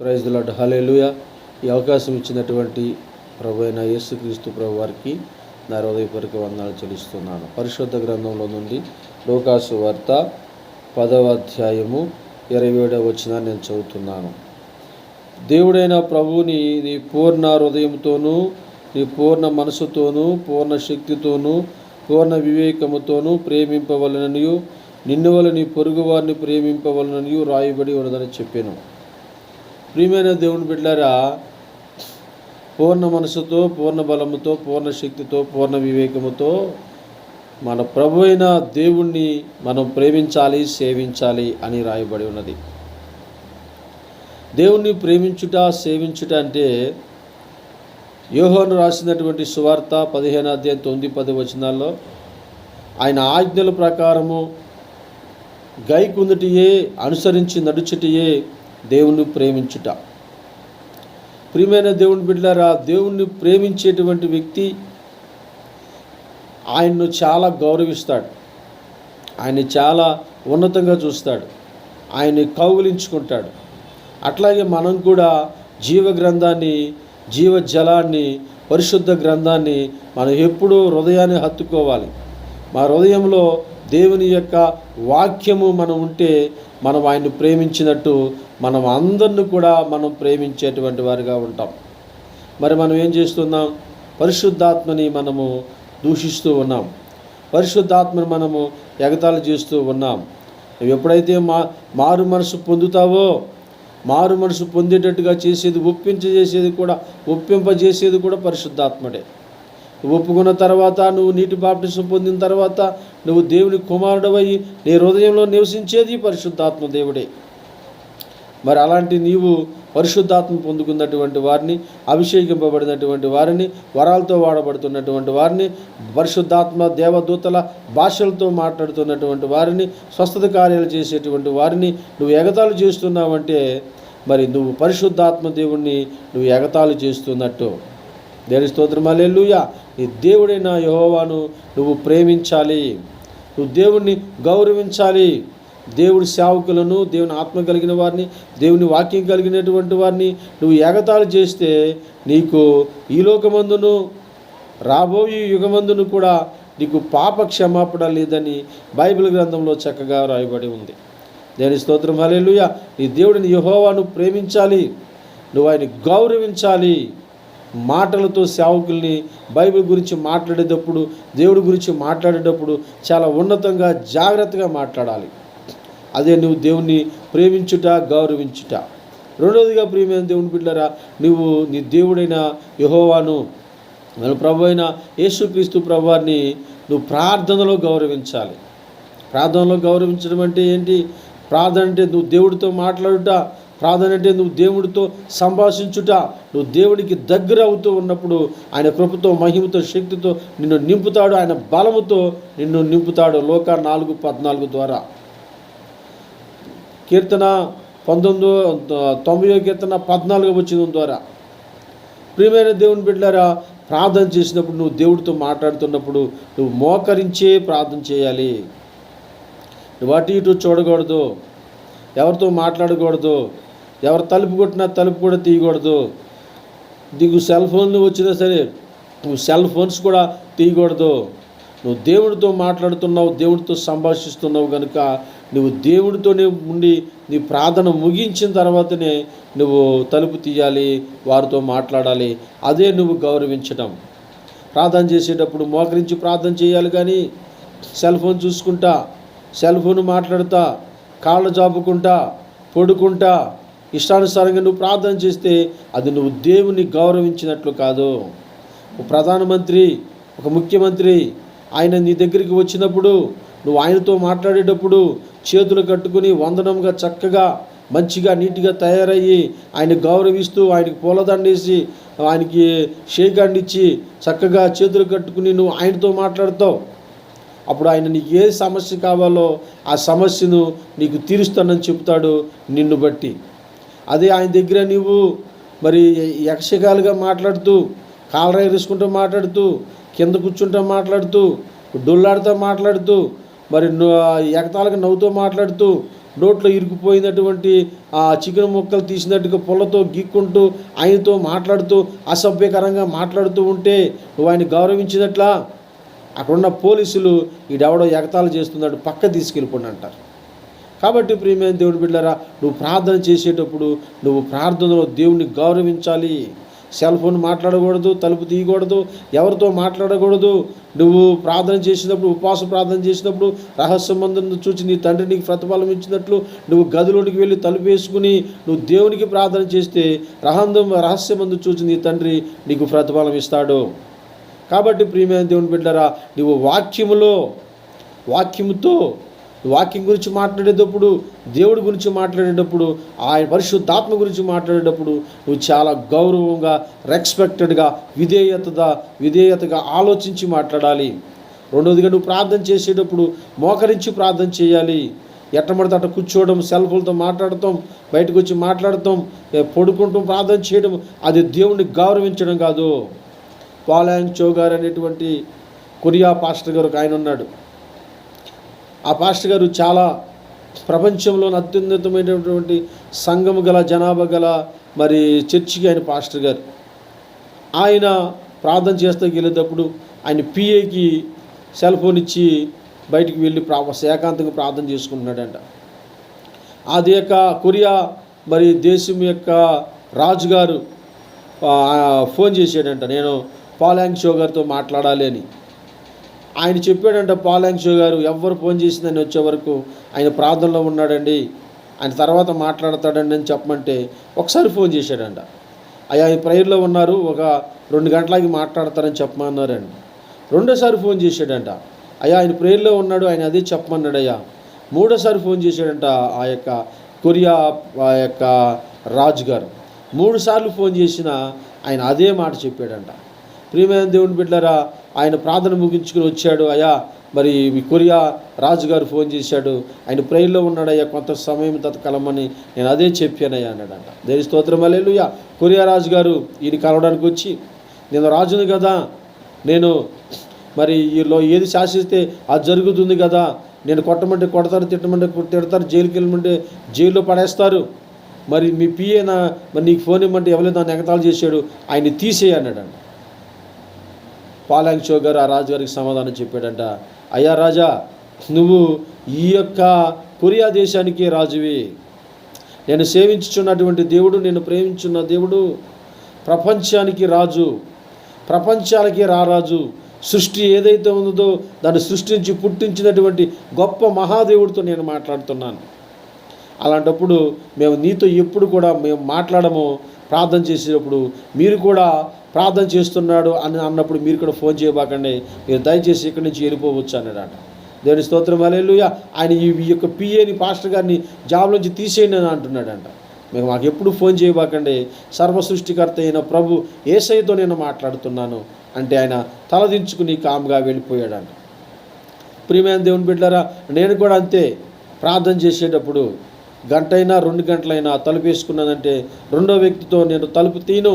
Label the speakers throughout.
Speaker 1: Praise lord hallelujah ఈ అవకాశం ఇచ్చినటువంటి ప్రభు అయిన యేసుక్రీస్తు ప్రభు వారికి నా హృదయపూర్వక వందనాలు చెల్లిస్తున్నాను. పరిశుద్ధ గ్రంథంలో నుండి లోకాసు వార్త పదవ అధ్యాయము ఇరవై ఏడవ వచ్చిన నేను చదువుతున్నాను. దేవుడైన ప్రభువుని నీ పూర్ణ హృదయంతోనూ నీ పూర్ణ మనసుతోనూ పూర్ణ శక్తితోనూ పూర్ణ వివేకముతోనూ ప్రేమింపవలననియు నిన్నువల వల్ల నీ పొరుగువారిని ప్రేమింపవలననియు రాయబడి ఉన్నదని చెప్పాను. ప్రియమైన దేవుని బిడ్డారా పూర్ణ మనసుతో పూర్ణ బలముతో పూర్ణ శక్తితో పూర్ణ వివేకముతో మన ప్రభు అయిన దేవుణ్ణి మనం ప్రేమించాలి సేవించాలి అని రాయబడి ఉన్నది. దేవుణ్ణి ప్రేమించుట సేవించుట అంటే యోహోను రాసినటువంటి సువార్త పదిహేను అధ్యాయం తొమ్మిది పది వచనాల్లో ఆయన ఆజ్ఞల ప్రకారము గైకుందుటియే అనుసరించి నడుచుటియే దేవుణ్ణి ప్రేమించుట. ప్రియమైన దేవుని బిడ్డారా దేవుణ్ణి ప్రేమించేటువంటి వ్యక్తి ఆయన్ను చాలా గౌరవిస్తాడు. ఆయన్ని చాలా ఉన్నతంగా చూస్తాడు. ఆయన్ని కౌగులించుకుంటాడు. అట్లాగే మనం కూడా జీవ గ్రంథాన్ని జీవ జలాన్ని పరిశుద్ధ గ్రంథాన్ని మనం ఎప్పుడూ హృదయాన్ని హత్తుకోవాలి. మా హృదయంలో దేవుని యొక్క వాక్యము మనం ఉంటే మనం ఆయన్ని ప్రేమించినట్టు మనం అందరిని కూడా మనం ప్రేమించేటువంటి వారిగా ఉంటాం. మరి మనం ఏం చేస్తున్నాం? పరిశుద్ధాత్మని మనము దూషిస్తూ ఉన్నాం. పరిశుద్ధాత్మని మనము ఎగతాళి చేస్తూ ఉన్నాం. నువ్వు ఎప్పుడైతే మా మారు మనసు పొందుతావో మారు మనసు పొందేటట్టుగా చేసేది ఒప్పించ చేసేది కూడా ఒప్పింపజేసేది కూడా పరిశుద్ధాత్మడే. ఒప్పుకున్న తర్వాత నువ్వు నీటి బాప్టిసం పొందిన తర్వాత నువ్వు దేవుని కుమారుడవై నీ హృదయంలో నివసించేది పరిశుద్ధాత్మ దేవుడే. మరి అలాంటి నీవు పరిశుద్ధాత్మ పొందుకున్నటువంటి వారిని అభిషేకింపబడినటువంటి వారిని వరాలతో వాడబడుతున్నటువంటి వారిని పరిశుద్ధాత్మ దేవదూతల భాషలతో మాట్లాడుతున్నటువంటి వారిని స్వస్థత కార్యాలు చేసేటువంటి వారిని నువ్వు ఎగతాలు చేస్తున్నావంటే మరి నువ్వు పరిశుద్ధాత్మ దేవుణ్ణి నువ్వు ఎగతాలు చేస్తున్నట్టు. దేని స్తోత్రం. అల్లెలుయ నీ దేవుడైన యహోవాను నువ్వు ప్రేమించాలి. నువ్వు దేవుణ్ణి గౌరవించాలి. దేవుడి సేవకులను దేవుని ఆత్మ కలిగిన వారిని దేవుని వాక్యం కలిగినటువంటి వారిని నువ్వు ఏకతాలు చేస్తే నీకు ఈ లోకమందును రాబోయే యుగమందును కూడా నీకు పాప క్షమాపణ లేదని బైబిల్ గ్రంథంలో చక్కగా రాయబడి ఉంది. దేని స్తోత్రం. హలేలుయ నీ దేవుడిని యహోవాను ప్రేమించాలి. నువ్వు ఆయన గౌరవించాలి. మాటలతో సేవకుల్ని బైబిల్ గురించి మాట్లాడేటప్పుడు దేవుడి గురించి మాట్లాడేటప్పుడు చాలా ఉన్నతంగా జాగ్రత్తగా మాట్లాడాలి. అదే నువ్వు దేవుణ్ణి ప్రేమించుట గౌరవించుట. రెండవదిగా ప్రియమైన దేవుని బిడ్డరా నువ్వు నీ దేవుడైన యహోవాను మన ప్రభు అయిన యేసుక్రీస్తు ప్రభువారిని నువ్వు ప్రార్థనలో గౌరవించాలి. ప్రార్థనలో గౌరవించడం అంటే ఏంటి? ప్రార్థన అంటే నువ్వు దేవుడితో మాట్లాడుట ప్రార్థన నువ్వు దేవుడితో సంభాషించుట నువ్వు దేవుడికి దగ్గర అవుతూ ఉన్నప్పుడు ఆయన కృపతో మహిమతో శక్తితో నిన్ను నింపుతాడు ఆయన బలముతో నిన్ను నింపుతాడు. లోక నాలుగు పద్నాలుగు ద్వారా. కీర్తన పంతొమ్మిదో తొంభయో కీర్తన పద్నాలుగు వచ్చిన ద్వారా. ప్రియమైన దేవుని బిడ్డారా ప్రార్థన చేసినప్పుడు నువ్వు దేవుడితో మాట్లాడుతున్నప్పుడు నువ్వు మోకరించే ప్రార్థన చేయాలి. నువ్వు అటు ఇటు చూడకూడదు. ఎవరితో మాట్లాడకూడదు. ఎవరు తలుపు కొట్టినా తలుపు కూడా తీయకూడదు. నీకు సెల్ ఫోన్లు వచ్చినా సరే నువ్వు సెల్ ఫోన్స్ కూడా తీయకూడదు. నువ్వు దేవుడితో మాట్లాడుతున్నావు దేవుడితో సంభాషిస్తున్నావు కనుక నువ్వు దేవుడితోనే ఉండి నీ ప్రార్థన ముగించిన తర్వాతనే నువ్వు తలుపు తీయాలి వారితో మాట్లాడాలి. అదే నువ్వు గౌరవించడం ప్రార్థన చేసేటప్పుడు మోకరించి ప్రార్థన చేయాలి కానీ సెల్ ఫోన్ చూసుకుంటా సెల్ ఫోన్ మాట్లాడుతా కాళ్ళు జాపుకుంటా పడుకుంటా ఇష్టానుసారంగా నువ్వు ప్రార్థన చేస్తే అది నువ్వు దేవుని గౌరవించినట్లు కాదు. ఒక ప్రధానమంత్రి ఒక ముఖ్యమంత్రి ఆయన నీ దగ్గరికి వచ్చినప్పుడు నువ్వు ఆయనతో మాట్లాడేటప్పుడు చేతులు కట్టుకుని వందనంగా చక్కగా మంచిగా నీట్గా తయారయ్యి ఆయన గౌరవిస్తూ ఆయనకి పూలదండేసి ఆయనకి షేక్ అండిచ్చి చక్కగా చేతులు కట్టుకుని నువ్వు ఆయనతో మాట్లాడతావు. అప్పుడు ఆయన నీకు ఏ సమస్య కావాలో ఆ సమస్యను నీకు తీరుస్తానని చెప్తాడు నిన్ను బట్టి. అదే ఆయన దగ్గర నీవు మరి యక్షగాలుగా మాట్లాడుతూ కాలరా ఎరుసుకుంటూ మాట్లాడుతూ కింద కూర్చుంటూ మాట్లాడుతూ డొల్లాడుతూ మాట్లాడుతూ మరి ఎగతాళగా నవ్వుతూ మాట్లాడుతూ నోట్లో ఇరుకుపోయినటువంటి ఆ చికెన్ ముక్కలు తీసినట్టుగా పుల్లతో గీక్కుంటూ ఆయనతో మాట్లాడుతూ అసభ్యకరంగా మాట్లాడుతూ ఉంటే నువ్వు ఆయన గౌరవించినట్లా? అక్కడున్న పోలీసులు ఈడెవడో ఎగతాళి చేస్తున్నాడు పక్క తీసుకెళ్ళిపోండి అంటారు. కాబట్టి ప్రియమైన దేవుని బిడ్డరా నువ్వు ప్రార్థన చేసేటప్పుడు నువ్వు ప్రార్థనలో దేవుణ్ణి గౌరవించాలి. సెల్ ఫోన్ మాట్లాడకూడదు తలుపు తీయకూడదు ఎవరితో మాట్లాడకూడదు. నువ్వు ప్రార్థన చేసినప్పుడు ఉపవాస ప్రార్థన చేసినప్పుడు రహస్య మందును చూసి నీ తండ్రి నీకు ప్రతిఫలం ఇచ్చినట్లు నువ్వు గదిలోనికి వెళ్ళి తలుపు వేసుకుని నువ్వు దేవునికి ప్రార్థన చేస్తే రహందం రహస్య మందు చూసి నీ తండ్రి నీకు ప్రతిఫలం ఇస్తాడు. కాబట్టి ప్రియమైన దేవుని బిడ్డరా నువ్వు వాక్యములో వాక్యముతో వాక్యం గురించి మాట్లాడేటప్పుడు దేవుడి గురించి మాట్లాడేటప్పుడు ఆయన పరిశుద్ధాత్మ గురించి మాట్లాడేటప్పుడు నువ్వు చాలా గౌరవంగా రెస్పెక్టెడ్గా విధేయతగా విధేయతగా ఆలోచించి మాట్లాడాలి. రెండవదిగా నువ్వు ప్రార్థన చేసేటప్పుడు మోకరించి ప్రార్థన చేయాలి. ఎట్టమడితే అట్ట కూర్చోవడం సెల్ ఫోన్తో మాట్లాడటం బయటకు వచ్చి మాట్లాడటం పడుకుంటూ ప్రార్థన చేయడం అది దేవుణ్ణి గౌరవించడం కాదు. పాలాంగ్ చౌగారు అనేటువంటి కొరియా పాస్టర్ గారు ఒక ఆయన ఉన్నాడు. ఆ పాస్టర్ గారు చాలా ప్రపంచంలో అత్యున్నతమైనటువంటి సంఘము గల జనాభా గల మరి చర్చికి ఆయన పాస్టర్ గారు. ఆయన ప్రార్థన చేస్తూ వెళ్ళేటప్పుడు ఆయన పిఏకి సెల్ ఫోన్ ఇచ్చి బయటికి వెళ్ళి ప్రా ఏకాంతంగా ప్రార్థన చేసుకుంటున్నాడంట. అది యొక్క కొరియా మరి దేశం యొక్క రాజుగారు ఫోన్ చేశాడంట. నేను పాలాంగ్ షో గారితో మాట్లాడాలి అని. ఆయన చెప్పాడంట పాలాంగ్ గారు ఎవరు ఫోన్ చేసిందని వచ్చే వరకు ఆయన ప్రార్థనలో ఉన్నాడండి. ఆయన తర్వాత మాట్లాడతాడండి అని చెప్పమంటే ఒకసారి ఫోన్ చేశాడంట. అయ్యా ఆయన ప్రేయర్లో ఉన్నారు ఒక రెండు గంటలకి మాట్లాడతారని చెప్పమన్నారండి. రెండోసారి ఫోన్ చేశాడంట. అయ్యా ఆయన ప్రేయర్లో ఉన్నాడు ఆయన అదే చెప్పమన్నాడు అయ్యా మూడోసారి ఫోన్ చేశాడంట ఆ యొక్క కొరియా ఆ యొక్క రాజుగారు మూడు సార్లు ఫోన్ చేసిన ఆయన అదే మాట చెప్పాడంట. ప్రియమైన దేవుని బిడ్డరా ఆయన ప్రార్థన ముగించుకుని వచ్చాడు. అయ్యా మరి కొరియా రాజుగారు ఫోన్ చేశాడు. ఆయన ప్రేయర్లో ఉన్నాడయ్యా కొంత సమయం తత కలమని నేను అదే చెప్పానయ్యా అన్నాడంట. దేని స్తోత్రం అలేలుయ్యా కొరియా రాజుగారు ఈయన కలవడానికి వచ్చి నేను రాజుని కదా నేను మరి ఈలో ఏది శాసిస్తే అది జరుగుతుంది కదా నేను కొట్టమంటే కొడతారు తిట్టమంటే తిడతారు జైలుకి వెళ్ళమంటే జైల్లో పడేస్తారు. మరి మీ పిఏనా మరి నీకు ఫోన్ ఇమ్మంటే ఎవరైనా దాన్ని ఎగతాళి చేశాడు ఆయన్ని అండి అన్నాడంట పాలాంగ్ గారు ఆ రాజుగారికి సమాధానం చెప్పాడంట అయ్యా రాజా నువ్వు ఈ యొక్క కొరియా దేశానికి రాజువి. నేను సేవించుచున్నటువంటి దేవుడు నేను ప్రేమించున్న దేవుడు ప్రపంచానికి రాజు. ప్రపంచాలకి రారాజు సృష్టి ఏదైతే ఉందో దాన్ని సృష్టించి పుట్టించినటువంటి గొప్ప మహాదేవుడితో నేను మాట్లాడుతున్నాను. అలాంటప్పుడు మేము నీతో ఎప్పుడు కూడా మేము మాట్లాడము. ప్రార్థన చేసేటప్పుడు మీరు కూడా ప్రార్థన చేస్తున్నాడు అని అన్నప్పుడు మీరు కూడా ఫోన్ చేయబాకండి. మీరు దయచేసి ఇక్కడి నుంచి వెళ్ళిపోవచ్చు అన్నాడట. దేవుని స్తోత్రం అలెలుయ ఆయన ఈ యొక్క పిఏని పాస్టర్ గారిని జాబ్ నుంచి తీసేయండి అని అంటున్నాడంట. మేము మాకు ఎప్పుడు ఫోన్ చేయబాకండి. సర్వ సృష్టికర్త అయిన ప్రభు ఏసైతో నేను మాట్లాడుతున్నాను అంటే ఆయన తలదించుకుని కామ్గా వెళ్ళిపోయాడంట. ప్రియమైన దేవుని బిడ్డారా నేను కూడా అంతే ప్రార్థన చేసేటప్పుడు గంటైనా రెండు గంటలైనా తలుపు వేసుకున్నానంటే రెండో వ్యక్తితో నేను తలుపు తీను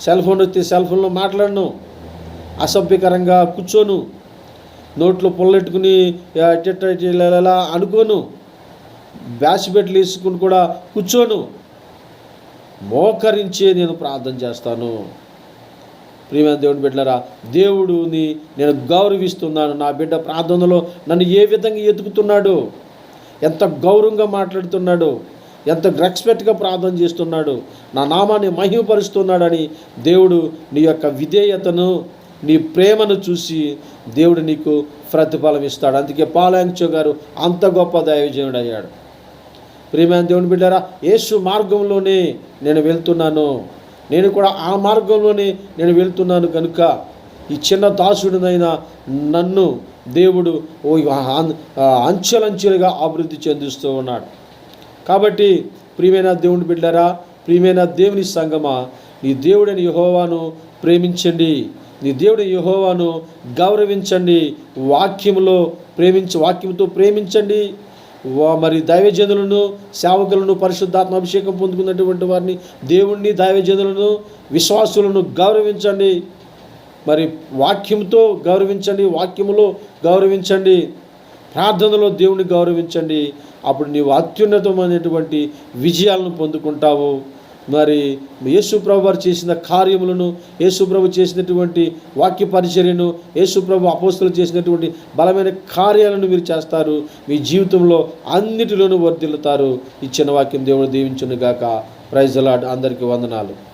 Speaker 1: సెల్ ఫోన్ వస్తే సెల్ ఫోన్లో మాట్లాడను. అసభ్యకరంగా కూర్చోను. నోట్లో పొల్లెట్టుకుని ఆ, ఇలా అనుకోను. బ్యాసిబెట్లు వేసుకుని కూడా కూర్చోను. మోకరించే నేను ప్రార్థన చేస్తాను. ప్రియమైన దేవుని బిడ్డలారా దేవుడుని నేను గౌరవిస్తున్నాను. నా బిడ్డ ప్రార్థనలో నన్ను ఏ విధంగా ఎతుకుతున్నాడు ఎంత గౌరవంగా మాట్లాడుతున్నాడు? ఎంత రెస్పెక్ట్గా ప్రార్థన చేస్తున్నాడు నా నామాన్ని మహిమపరుస్తున్నాడని దేవుడు నీ యొక్క విధేయతను నీ ప్రేమను చూసి దేవుడు నీకు ప్రతిఫలం ఇస్తాడు. అందుకే పాలాంచో గారు అంత గొప్ప దైవజనుడు అయ్యాడు. ప్రియమైన దేవుని బిడ్డారా యేసు మార్గంలోనే నేను వెళ్తున్నాను. నేను కూడా ఆ మార్గంలోనే నేను వెళ్తున్నాను కనుక ఈ చిన్న దాసుడినైన నన్ను దేవుడు ఓ అంచెలంచెలుగా అభివృద్ధి చెందిస్తూ ఉన్నాడు. కాబట్టి ప్రియమైన దేవుని బిడ్డారా ప్రియమైన దేవుని సంగమా నీ దేవుడని యహోవాను ప్రేమించండి. నీ దేవుడి యహోవాను గౌరవించండి. వాక్యములో ప్రేమించి వాక్యంతో ప్రేమించండి. వా- మరి దైవజనులను సేవకులను పరిశుద్ధాత్మ అభిషేకం పొందుకున్నటువంటి వారిని దేవుణ్ణి దైవజనులను విశ్వాసులను గౌరవించండి. మరి వాక్యంతో గౌరవించండి వాక్యములో గౌరవించండి. ప్రార్థనలో దేవుణ్ణి గౌరవించండి. అప్పుడు నీవు అత్యున్నతమైనటువంటి విజయాలను పొందుకుంటావు. మరి యేసుప్రభు వారు చేసిన కార్యములను యేసుప్రభు చేసినటువంటి వాక్య పరిచర్యను యేసుప్రభు అపోస్తులు చేసినటువంటి బలమైన కార్యాలను మీరు చేస్తారు. మీ జీవితంలో అన్నిటిలోనూ వర్ధిల్లుతారు. ఇచ్చిన వాక్యం దేవుడు దీవించునుగాక. ప్రైజ్ అలాడ్ అందరికీ వందనాలు.